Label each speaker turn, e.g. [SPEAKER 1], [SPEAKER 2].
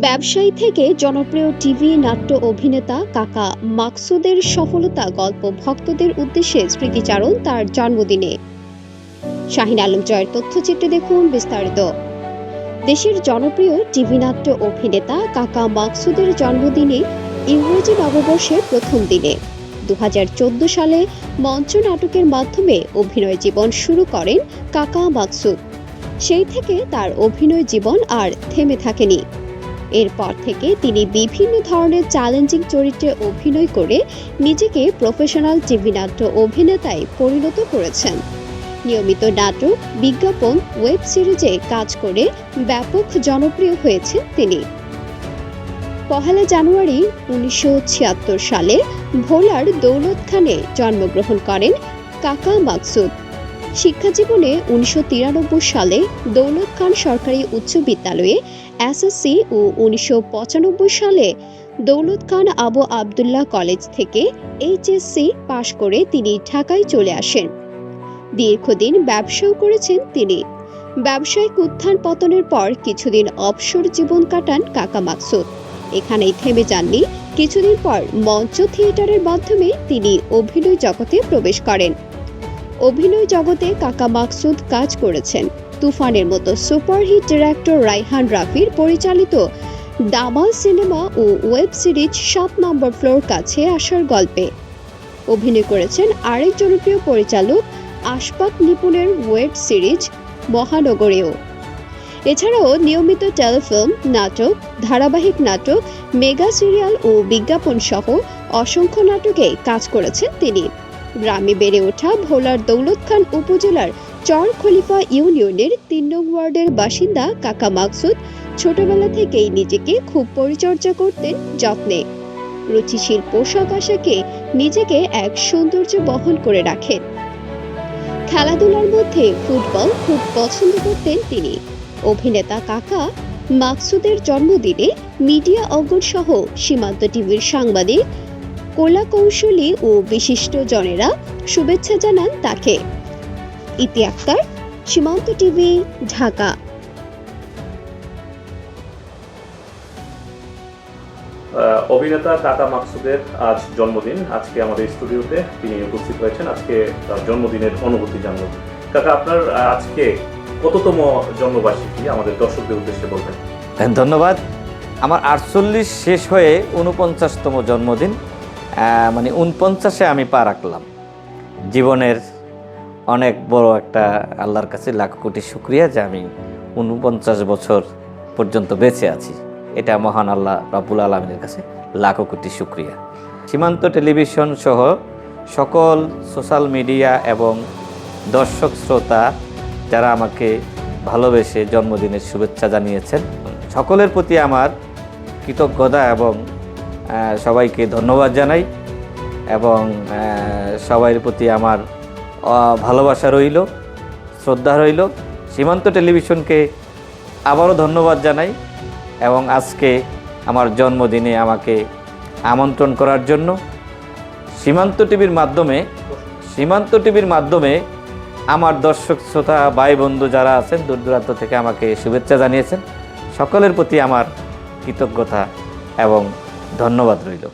[SPEAKER 1] ব্যবসায়ী থেকে জনপ্রিয় টিভি, নাট্য অভিনেতা কাকা মাকসুদের সফলতা, গল্প ভক্তদের উদ্দেশ্যে স্মৃতিচারণ তার জন্মদিনে। শাহিন আলম জয়ের তথ্যচিত্রে দেখুন বিস্তারিত। দেশের জনপ্রিয় টিভি, নাট্য অভিনেতা কাকা মাকসুদের জন্মদিনে ইংরেজি নববর্ষের প্রথম দিনে। দু হাজার চোদ্দ সালে মঞ্চ নাটকের মাধ্যমে অভিনয় জীবন শুরু করেন কাকা মাকসুদ। সেই থেকে তার অভিনয় জীবন আর থেমে থাকেনি। এরপর থেকে তিনি বিভিন্ন ধরনের চ্যালেঞ্জিং চরিত্রে অভিনয় করে নিজেকে প্রফেশনাল টিভি নাট্য অভিনেতায় পরিণত করেছেন। নিয়মিত নাটক, বিজ্ঞাপন ওয়েব সিরিজে কাজ করে ব্যাপক জনপ্রিয় হয়েছেন তিনি। পহেলা জানুয়ারি উনিশশো ছিয়াত্তর সালে ভোলার দৌলত খানে জন্মগ্রহণ করেন কাকা মাকসুদ। শিক্ষা জীবনে উনিশশো সালে দৌলত খান সরকারি উচ্চ বিদ্যালয়ে এসএসসি ও উনিশশো পঁচানব্বই সালে দৌলত খান আবু আবদুল্লাহ কলেজ থেকে এইচএসসি পাশ করে তিনি ঢাকায় চলে আসেন। দীর্ঘদিন ব্যবসাও করেছেন তিনি। ব্যবসায়িক উত্থান পতনের পর কিছুদিন অবসর জীবন কাটান কাকা মাকসুদ। এখানেই থেমে যাননি। কিছুদিন পর মঞ্চ থিয়েটারের মাধ্যমে তিনি অভিনয় জগতে প্রবেশ করেন। অভিনয় জগতে কাকা মাকসুদ কাজ করেছেন। তুফানের মতো সুপারহিট ডিরেক্টর রাইহান রাফির পরিচালিত দামাল সিনেমা ও ওয়েব সিরিজ সাত নম্বর ফ্লোর কাছে আসার গল্পে। অভিনয় করেছেন আরেক জনপ্রিয় পরিচালক আশপাক নিপুণের ওয়েব সিরিজ মহানগরেও। এছাড়াও নিয়মিত টেলিফিল্ম, নাটক, ধারাবাহিক নাটক, মেগা সিরিয়াল ও বিজ্ঞাপন সহ অসংখ্য নাটকে কাজ করেছেন তিনি। গ্রামে বেড়ে ওঠা ভোলার দৌলত খান উপজেলার চর খলিফা ইউনিয়নের তিন নং ওয়ার্ডের বাসিন্দা কাকা মাকসুদ ছোটবেলা থেকেই নিজেকে খুব পরিচর্যা করতেন যত্নে। রুচিশীল পোশাক আশাকে নিজেকে এক সৌন্দর্য বহন করে রাখেন। খেলাধুলার মধ্যে ফুটবল খুব পছন্দ করতেন তিনি। অভিনেতা কাকা মাকসুদের জন্মদিনে মিডিয়া অঙ্গন সহ সীমান্ত টিভির সাংবাদিক কলা কৌশলী ও বিশিষ্ট জনেরা শুভেচ্ছা জানান তাকে। ইতি আক্তার সীমান্ত টিভি ঢাকা।
[SPEAKER 2] অভিনেতা টাটা মাকসুদের আজ জন্মদিন। আজকে আমাদের স্টুডিওতে তিনি উপস্থিত হয়েছেন আজকে তার জন্মদিনের অনুভূতি জানব। কাকা আপনার আজকে কততম জন্মবার্ষিকী আমাদের দর্শকদের উদ্দেশ্যে বলবেন?
[SPEAKER 3] হ্যাঁ, ধন্যবাদ। আমার আটচল্লিশ শেষ হয়ে উনপঞ্চাশতম জন্মদিন। মানে উনপঞ্চাশে আমি পা রাখলাম। জীবনের অনেক বড় একটা আল্লাহর কাছে লাখ কোটি শুক্রিয়া যে আমি উনপঞ্চাশ বছর পর্যন্ত বেঁচে আছি। এটা মহান আল্লাহ রাবুল আলমিনের কাছে লাখো কোটি শুক্রিয়া। সীমান্ত টেলিভিশন সহ সকল সোশ্যাল মিডিয়া এবং দর্শক শ্রোতা যারা আমাকে ভালোবেসে জন্মদিনের শুভেচ্ছা জানিয়েছেন, সকলের প্রতি আমার কৃতজ্ঞতা এবং সবাইকে ধন্যবাদ জানাই এবং সবার প্রতি আমার ভালোবাসা রইল, শ্রদ্ধা রইল। সীমান্ত টেলিভিশনকে আবারও ধন্যবাদ জানাই এবং আজকে আমার জন্মদিনে আমাকে আমন্ত্রণ করার জন্য সীমান্ত টিভির মাধ্যমে, সীমান্ত টিভির মাধ্যমে আমার দর্শক, শ্রোতা, ভাই, বন্ধু যারা আছেন, দূর দূরান্ত থেকে আমাকে শুভেচ্ছা জানিয়েছেন, সকলের প্রতি আমার কৃতজ্ঞতা এবং ধন্যবাদ রইল।